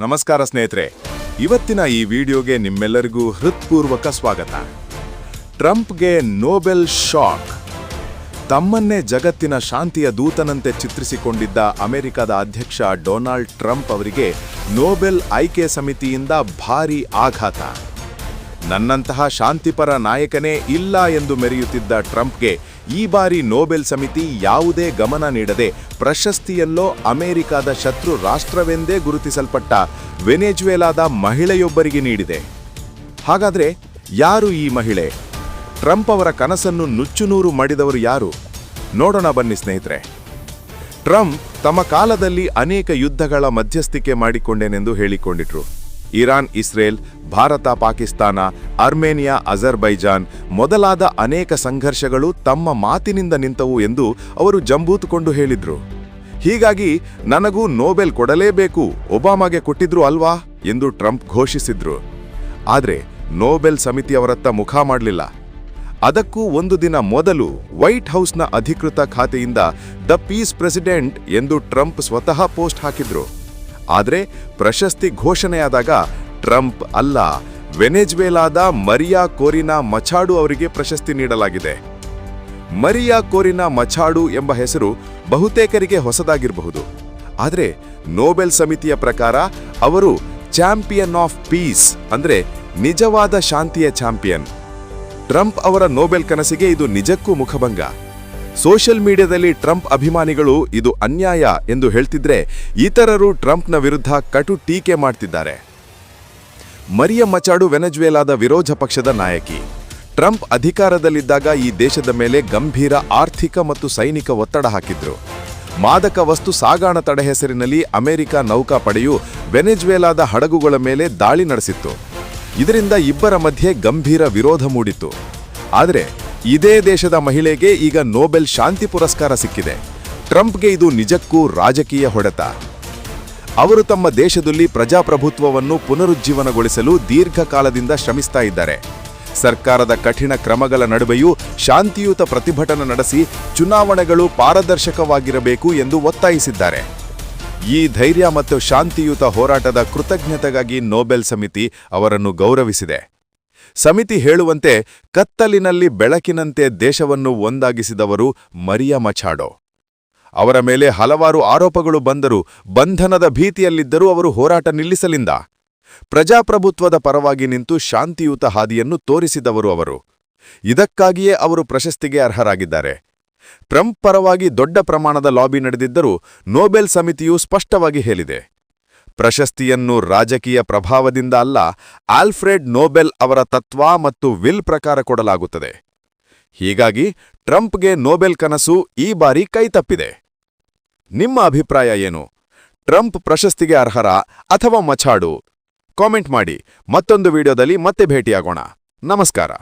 ನಮಸ್ಕಾರ ಸ್ನೇಹಿತರೆ. ಇವತ್ತಿನ ಈ ವಿಡಿಯೋಗೆ ನಿಮ್ಮೆಲ್ಲರಿಗೂ ಹೃತ್ಪೂರ್ವಕ ಸ್ವಾಗತ. ಟ್ರಂಪ್ಗೆ ನೋಬೆಲ್ ಶಾಕ್. ತಮ್ಮನ್ನೇ ಜಗತ್ತಿನ ಶಾಂತಿಯ ದೂತನಂತೆ ಚಿತ್ರಿಸಿಕೊಂಡಿದ್ದ ಅಮೆರಿಕದ ಅಧ್ಯಕ್ಷ ಡೊನಾಲ್ಡ್ ಟ್ರಂಪ್ ಅವರಿಗೆ ನೋಬೆಲ್ ಆಯ್ಕೆ ಸಮಿತಿಯಿಂದ ಭಾರೀ ಆಘಾತ. ನನ್ನಂತಹ ಶಾಂತಿಪರ ನಾಯಕನೇ ಇಲ್ಲ ಎಂದು ಮೆರೆಯುತ್ತಿದ್ದ ಟ್ರಂಪ್ಗೆ ಈ ಬಾರಿ ನೊಬೆಲ್ ಸಮಿತಿ ಯಾವುದೇ ಗಮನ ನೀಡದೆ ಪ್ರಶಸ್ತಿಯಲ್ಲೋ ಅಮೆರಿಕದ ಶತ್ರು ರಾಷ್ಟ್ರವೆಂದೇ ಗುರುತಿಸಲ್ಪಟ್ಟ ವೆನೆಜುವೆಲಾದ ಮಹಿಳೆಯೊಬ್ಬರಿಗೆ ನೀಡಿದೆ. ಹಾಗಾದ್ರೆ ಯಾರು ಈ ಮಹಿಳೆ? ಟ್ರಂಪ್ ಅವರ ಕನಸನ್ನು ನುಚ್ಚುನೂರು ಮಾಡಿದವರು ಯಾರು? ನೋಡೋಣ ಬನ್ನಿ ಸ್ನೇಹಿತರೆ. ಟ್ರಂಪ್ ತಮ್ಮ ಕಾಲದಲ್ಲಿ ಅನೇಕ ಯುದ್ಧಗಳ ಮಧ್ಯಸ್ಥಿಕೆ ಮಾಡಿಕೊಂಡೇನೆಂದು ಹೇಳಿಕೊಂಡಿಟ್ರು Iran, Israel, Bharat, Pakistan, Armenia, Azerbaijan ಮೊದಲಾದ ಅನೇಕ ಸಂಘರ್ಷಗಳು ತಮ್ಮ ಮಾತಿನಿಂದ ನಿಂತವು ಎಂದು ಅವರು ಜಂಬೂತುಕೊಂಡು ಹೇಳಿದ್ರು. ಹೀಗಾಗಿ ನನಗೂ ನೋಬೆಲ್ ಕೊಡಲೇಬೇಕು, ಒಬಾಮಾಗೆ ಕೊಟ್ಟಿದ್ರು ಅಲ್ವಾ? ಎಂದು ಟ್ರಂಪ್ ಘೋಷಿಸಿದ್ರು. ಆದರೆ ನೋಬೆಲ್ ಸಮಿತಿಯವರತ್ತ ಮುಖ ಮಾಡಲಿಲ್ಲ. ಅದಕ್ಕೂ ಒಂದು ದಿನ ಮೊದಲು ವೈಟ್ ಹೌಸ್ನ ಅಧಿಕೃತ ಖಾತೆಯಿಂದ ದ ಪೀಸ್ ಪ್ರೆಸಿಡೆಂಟ್ ಎಂದು ಟ್ರಂಪ್ ಸ್ವತಃ ಪೋಸ್ಟ್ ಹಾಕಿದ್ರು. ಆದರೆ ಪ್ರಶಸ್ತಿ ಘೋಷಣೆಯಾದಾಗ ಟ್ರಂಪ್ ಅಲ್ಲ, ವೆನೆಜ್ವೇಲಾದ ಮರಿಯಾ ಕೋರಿನಾ ಮಚಾಡು ಅವರಿಗೆ ಪ್ರಶಸ್ತಿ ನೀಡಲಾಗಿದೆ. ಮರಿಯಾ ಕೋರಿನಾ ಮಚಾಡು ಎಂಬ ಹೆಸರು ಬಹುತೇಕರಿಗೆ ಹೊಸದಾಗಿರಬಹುದು. ಆದರೆ ನೋಬೆಲ್ ಸಮಿತಿಯ ಪ್ರಕಾರ ಅವರು ಚಾಂಪಿಯನ್ ಆಫ್ ಪೀಸ್ ಅಂದರೆ ನಿಜವಾದ ಶಾಂತಿಯ ಚಾಂಪಿಯನ್. ಟ್ರಂಪ್ ಅವರ ನೋಬೆಲ್ ಕನಸಿಗೆ ಇದು ನಿಜಕ್ಕೂ ಮುಖಭಂಗ. ಸೋಷಿಯಲ್ ಮೀಡಿಯಾದಲ್ಲಿ ಟ್ರಂಪ್ ಅಭಿಮಾನಿಗಳು ಇದು ಅನ್ಯಾಯ ಎಂದು ಹೇಳ್ತಿದ್ರೆ ಇತರರು ಟ್ರಂಪ್ನ ವಿರುದ್ಧ ಕಟು ಟೀಕೆ ಮಾಡ್ತಿದ್ದಾರೆ. ಮರಿಯ ಮಚಾಡು ವೆನೆಜುವೆಲಾದ ವಿರೋಧ ಪಕ್ಷದ ನಾಯಕಿ. ಟ್ರಂಪ್ ಅಧಿಕಾರದಲ್ಲಿದ್ದಾಗ ಈ ದೇಶದ ಮೇಲೆ ಗಂಭೀರ ಆರ್ಥಿಕ ಮತ್ತು ಸೈನಿಕ ಒತ್ತಡ ಹಾಕಿದ್ರು. ಮಾದಕ ವಸ್ತು ಸಾಗಾಣ ತಡೆ ಹೆಸರಿನಲ್ಲಿ ಅಮೆರಿಕ ನೌಕಾಪಡೆಯು ವೆನೆಜುವೆಲಾದ ಹಡಗುಗಳ ಮೇಲೆ ದಾಳಿ ನಡೆಸಿತ್ತು. ಇದರಿಂದ ಇಬ್ಬರ ಮಧ್ಯೆ ಗಂಭೀರ ವಿರೋಧ ಮೂಡಿತು ಆದರೆ ಇದೇ ದೇಶದ ಮಹಿಳೆಗೆ ಈಗ ನೊಬೆಲ್ ಶಾಂತಿ ಪುರಸ್ಕಾರ ಸಿಕ್ಕಿದೆ. ಟ್ರಂಪ್ಗೆ ಇದು ನಿಜಕ್ಕೂ ರಾಜಕೀಯ ಹೊಡೆತ. ಅವರು ತಮ್ಮ ದೇಶದಲ್ಲಿ ಪ್ರಜಾಪ್ರಭುತ್ವವನ್ನು ಪುನರುಜ್ಜೀವನಗೊಳಿಸಲು ದೀರ್ಘಕಾಲದಿಂದ ಶ್ರಮಿಸ್ತಾ ಇದ್ದಾರೆ. ಸರ್ಕಾರದ ಕಠಿಣ ಕ್ರಮಗಳ ನಡುವೆಯೂ ಶಾಂತಿಯುತ ಪ್ರತಿಭಟನೆ ನಡೆಸಿ ಚುನಾವಣೆಗಳು ಪಾರದರ್ಶಕವಾಗಿರಬೇಕು ಎಂದು ಒತ್ತಾಯಿಸಿದ್ದಾರೆ. ಈ ಧೈರ್ಯ ಮತ್ತು ಶಾಂತಿಯುತ ಹೋರಾಟದ ಕೃತಜ್ಞತೆಗಾಗಿ ನೊಬೆಲ್ ಸಮಿತಿ ಅವರನ್ನು ಗೌರವಿಸಿದೆ. ಸಮಿತಿ ಹೇಳುವಂತೆ ಕತ್ತಲಿನಲ್ಲಿ ಬೆಳಕಿನಂತೆ ದೇಶವನ್ನು ಒಂದಾಗಿಸಿದವರು ಮರಿಯಾ ಮಚಾಡೋ. ಅವರ ಮೇಲೆ ಹಲವಾರು ಆರೋಪಗಳು ಬಂದರೂ ಬಂಧನದ ಭೀತಿಯಲ್ಲಿದ್ದರೂ ಅವರು ಹೋರಾಟ ನಿಲ್ಲಿಸಲಿಂದ. ಪ್ರಜಾಪ್ರಭುತ್ವದ ಪರವಾಗಿ ನಿಂತು ಶಾಂತಿಯುತ ಹಾದಿಯನ್ನು ತೋರಿಸಿದವರು ಅವರು. ಇದಕ್ಕಾಗಿಯೇ ಅವರು ಪ್ರಶಸ್ತಿಗೆ ಅರ್ಹರಾಗಿದ್ದಾರೆ. ಟ್ರಂಪ್ ಪರವಾಗಿ ದೊಡ್ಡ ಪ್ರಮಾಣದ ಲಾಬಿ ನಡೆದಿದ್ದರೂ ನೊಬೆಲ್ ಸಮಿತಿಯು ಸ್ಪಷ್ಟವಾಗಿ ಹೇಳಿದೆ. ಪ್ರಶಸ್ತಿಯನ್ನು ರಾಜಕೀಯ ಪ್ರಭಾವದಿಂದ ಅಲ್ಲ, ಆಲ್ಫ್ರೆಡ್ ನೋಬೆಲ್ ಅವರ ತತ್ವ ಮತ್ತು ವಿಲ್ ಪ್ರಕಾರ ಕೊಡಲಾಗುತ್ತದೆ. ಹೀಗಾಗಿ ಟ್ರಂಪ್ಗೆ ನೋಬೆಲ್ ಕನಸು ಈ ಬಾರಿ ಕೈತಪ್ಪಿದೆ ನಿಮ್ಮ ಅಭಿಪ್ರಾಯ ಏನು? ಟ್ರಂಪ್ ಪ್ರಶಸ್ತಿಗೆ ಅರ್ಹರ ಅಥವಾ ಮಚಾಡು? ಕಾಮೆಂಟ್ ಮಾಡಿ, ಮತ್ತೊಂದು ವಿಡಿಯೋದಲ್ಲಿ ಮತ್ತೆ ಭೇಟಿಯಾಗೋಣ. ನಮಸ್ಕಾರ.